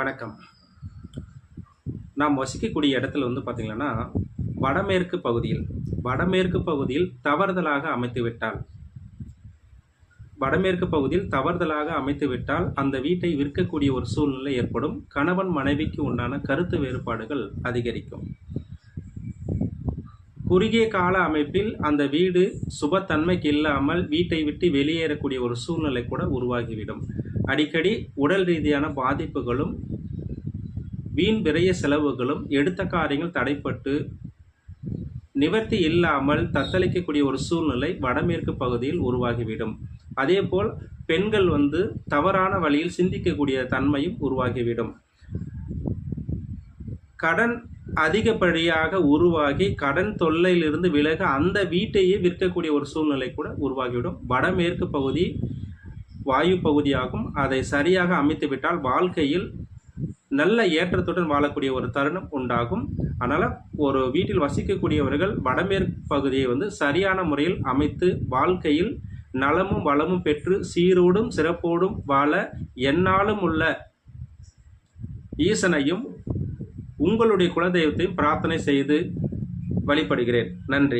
வணக்கம். நாம் வசிக்கக்கூடிய இடத்துல வந்து பார்த்திங்கன்னா வடமேற்கு பகுதியில் வடமேற்கு பகுதியில் தவறுதலாக அமைத்து விட்டால் வடமேற்கு பகுதியில் தவறுதலாக அமைத்து விட்டால் அந்த வீட்டை விற்கக்கூடிய ஒரு சூழ்நிலை ஏற்படும். கணவன் மனைவிக்கு உண்டான கருத்து வேறுபாடுகள் அதிகரிக்கும். குறுகிய கால அமைப்பில் அந்த வீடு சுபத்தன்மைக்கு இல்லாமல் வீட்டை விட்டு வெளியேறக்கூடிய ஒரு சூழ்நிலை கூட உருவாகிவிடும். அடிக்கடி உடல் ரீதியான பாதிப்புகளும் வீண் விரைய செலவுகளும் எடுத்த காரியங்கள் தடைப்பட்டு நிவர்த்தி இல்லாமல் தத்தளிக்கக்கூடிய ஒரு சூழ்நிலை வடமேற்கு பகுதியில் உருவாகிவிடும். அதேபோல் பெண்கள் வந்து தவறான வழியில் சிந்திக்கக்கூடிய தன்மையும் உருவாகிவிடும். கடன் அதிகப்படியாக உருவாகி கடன் தொல்லையிலிருந்து விலக அந்த வீட்டையே விற்கக்கூடிய ஒரு சூழ்நிலை கூட உருவாகிவிடும். வடமேற்கு பகுதி வாயு பகுதியாகும். அதை சரியாக அமைத்துவிட்டால் வாழ்க்கையில் நல்ல ஏற்றத்துடன் வாழக்கூடிய ஒரு தருணம் உண்டாகும். அதனால் ஒரு வீட்டில் வசிக்கக்கூடியவர்கள் வடமேற்கு பகுதியை வந்து சரியான முறையில் அமைத்து வாழ்க்கையில் நலமும் வளமும் பெற்று சீரோடும் சிறப்போடும் வாழ எந்நாளும் உள்ள ஈசனையும் உங்களுடைய குலதெய்வத்தையும் பிரார்த்தனை செய்து வழிபடுகிறேன். நன்றி.